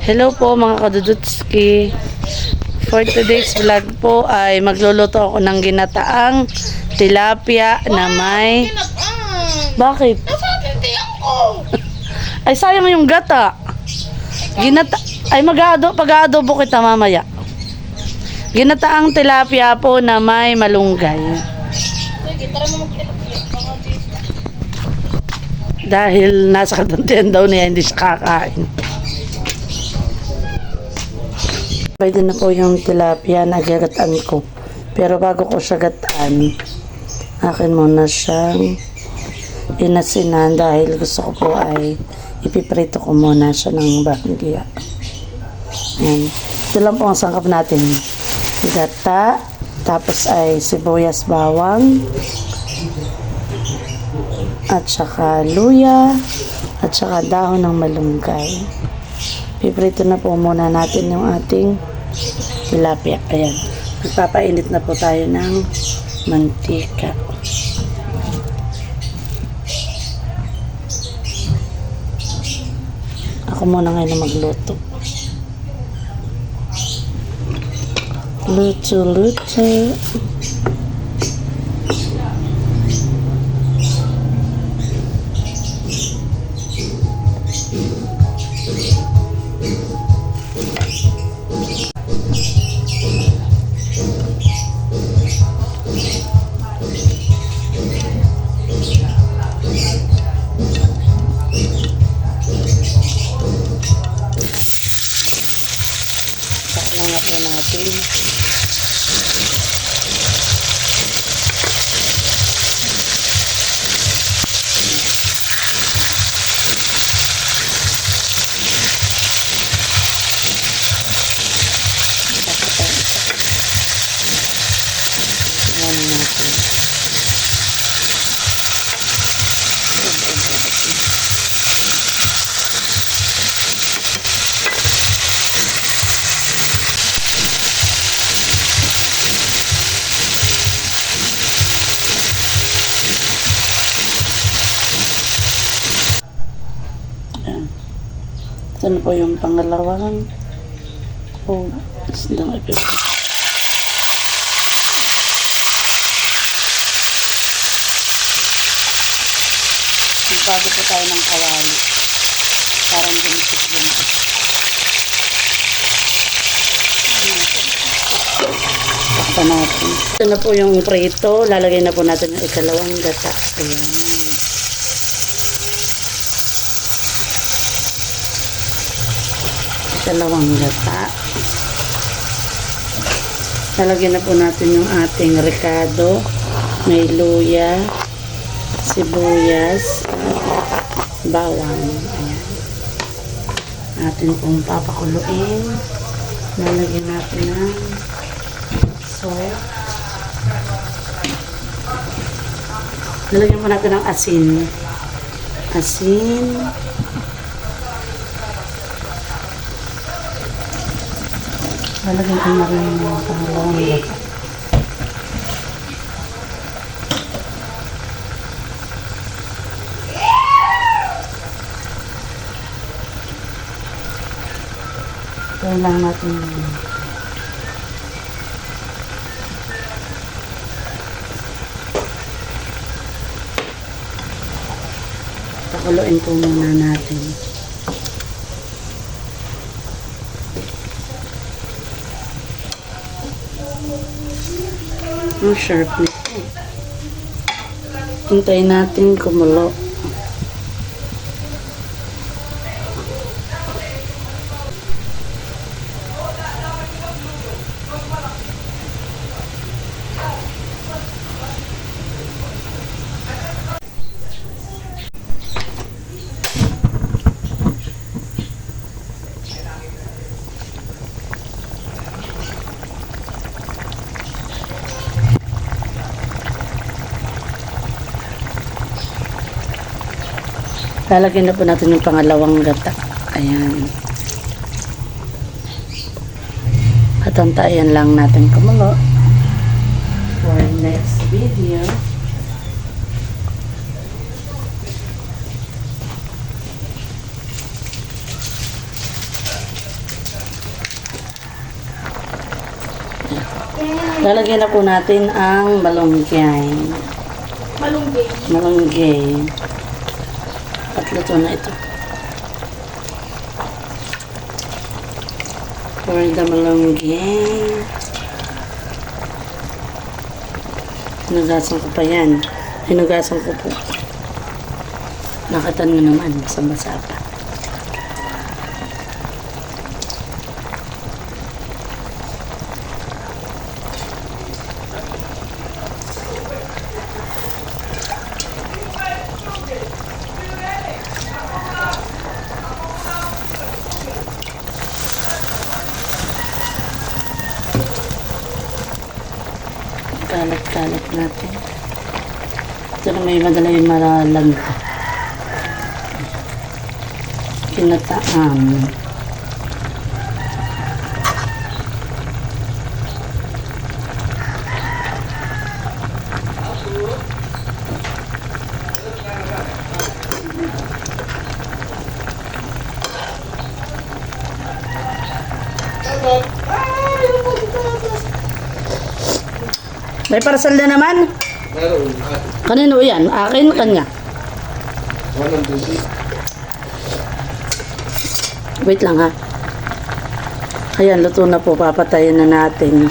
Hello po mga kadudutski. For today's vlog po ay magluluto ako ng ginataang tilapia na may... Bakit? Ay sayang yung gata. Ginata... Ay mag-aado, pag-aadobo kita mamaya. Ginataang tilapia po na may malunggay. Dahil nasa kadantian daw niya, hindi siya kakain. Pwede na po yung tilapia na gagataan ko. Pero bago ko siya gataan, akin muna siyang inasinan dahil gusto ko po ay ipiprito ko muna siya ng bahagya. Ayan. Ito lang po ang sangkap natin. Gata, tapos ay sibuyas bawang, at saka luya, at saka dahon ng malunggay. Piprito na po muna natin yung ating tilapia. Ayan. Magpapainit na po tayo ng mantika. Ako muna ngayon magluto. Luto, luto. Ito na po yung pangalawang oh, isang ipipit. Magbago po tayo ng kawali. Parang gumisit gumisit. Takpan natin. Ito na po yung prito. Lalagay na po natin yung ikalawang gata. Ayan. Ikalawang gata. Lalagyan na po natin yung ating ricado. May luya, sibuyas, bawang. Ayan. Atin pong papakuluin. Lalagyan natin ng salt. Lalagyan po natin ng asin. Asin. Lalagyan ko na rin yung mga pangalawang. Ito lang natin Pakuluin po muna natin. Ang sharp nito. Hintayin natin kumulo. Lalagyan na po natin yung pangalawang gata. Ayan. At antayan lang natin kumulo for next video. Lalagyan na po natin ang malunggay. Malunggay. Malunggay. Luto na ito. For the malunggay. Hinugasan ko pa yan. Hinugasan ko po. Nakita nyo naman, basa-basa. Kalat-kalat natin. Ito na may madala yung malalag. Kinataan. May parcel na naman. Meron. Kanino yan? Akin, kanya. Walang duty. Wait lang ha. Ayan, luto na po. Papatayin na natin.